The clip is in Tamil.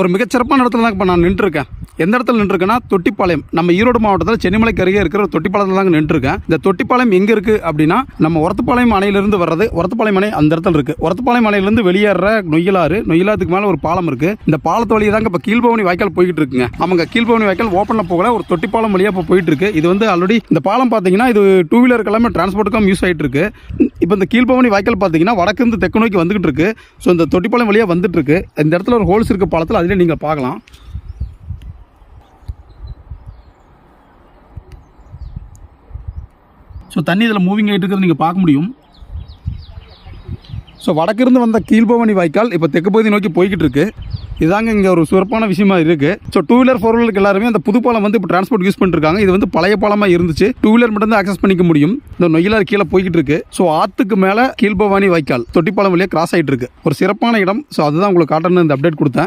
ஒரு மிகச்சிறப்பான இடத்துல தான் இப்போ நான் நின்றுருக்கேன். எந்த இடத்துல நின்றுருக்கேன்னா தொட்டிப்பாளையம். நம்ம ஈரோடு மாவட்டத்தில் சென்னிமலைக்கு அருகே இருக்கிற ஒரு தொட்டிப்பாளையத்தில் தான் நின்றுருக்கேன். இந்த தொட்டிப்பாளையம் எங்கே இருக்குது அப்படின்னா நம்ம ஒரத்துப்பாளையம் அணையிலிருந்து வர்றது ஒரத்துப்பாளையம் அணை அந்த இடத்துல இருக்குது ஒரத்துப்பாளையம் அணையிலிருந்து வெளியேற நொய்யலாறு நொய்யலாத்துக்கு மேலே ஒரு பாலம் இருக்குது இந்த பாலத்து வழியாக தாங்க இப்போ கீழ்பவனி வாய்க்கால் போய்கிட்டு இருக்குங்க. அவங்க கீழ்பவனி வாய்க்கால் ஓப்பனில் போகல ஒரு தொட்டிப்பாலம் வழியாக இப்போ போயிட்டு இருக்கு. இது வந்து ஆல்ரெடி இந்த பாலம் பார்த்தீங்கன்னா இது டூ வீலர் எல்லாமே டிரான்ஸ்போர்ட்டுக்கும் யூஸ் ஆகிட்டு இருக்கு. இப்போ இந்த கீழ்பவனி வாய்க்கால் பார்த்தீங்கன்னா வடக்கு இருந்து தெற்கு நோக்கி வந்துகிட்டு இருக்கு. ஸோ இந்த தொட்டிப்பாளையம் வழியாக வந்துட்டு இருக்கு. இந்த இடத்துல ஒரு ஹோல்ஸ் இருக்க பாலத்தில் அதிலே நீங்கள் பார்க்கலாம். ஸோ தண்ணி இதில் மூவிங் ஆகிட்டு இருக்கிறது நீங்கள் பார்க்க முடியும். ஸோ வடக்கிருந்து வந்த கீழ்பவனி வாய்க்கால் இப்போ தெற்கு பகுதி நோக்கி போய்கிட்டு இருக்கு. இதாங்க இங்கே ஒரு சிறப்பான விஷயமா இருக்கு. ஸோ டூ வீலர் ஃபோர் வீலருக்கு எல்லாருமே அந்த புது பாலம் வந்து இப்போ டிரான்ஸ்போர்ட் யூஸ் பண்ணிருக்காங்க இது வந்து பழைய பாலமாக இருந்துச்சு. டூ வீலர் மட்டும் தான் ஆக்சஸ் பண்ணிக்க முடியும். இந்த நொய்யலார் கீழே போய்கிட்டு இருக்கு. ஸோ ஆத்துக்கு மேலே கீழ்பவானி வாய்க்கால் தொட்டிப்பாலம் வழியாக கிராஸ் ஆகிட்டு இருக்கு. ஒரு சிறப்பான இடம். ஸோ அதுதான் உங்களுக்கு காட்டணும் இந்த அப்டேட் கொடுத்தேன்.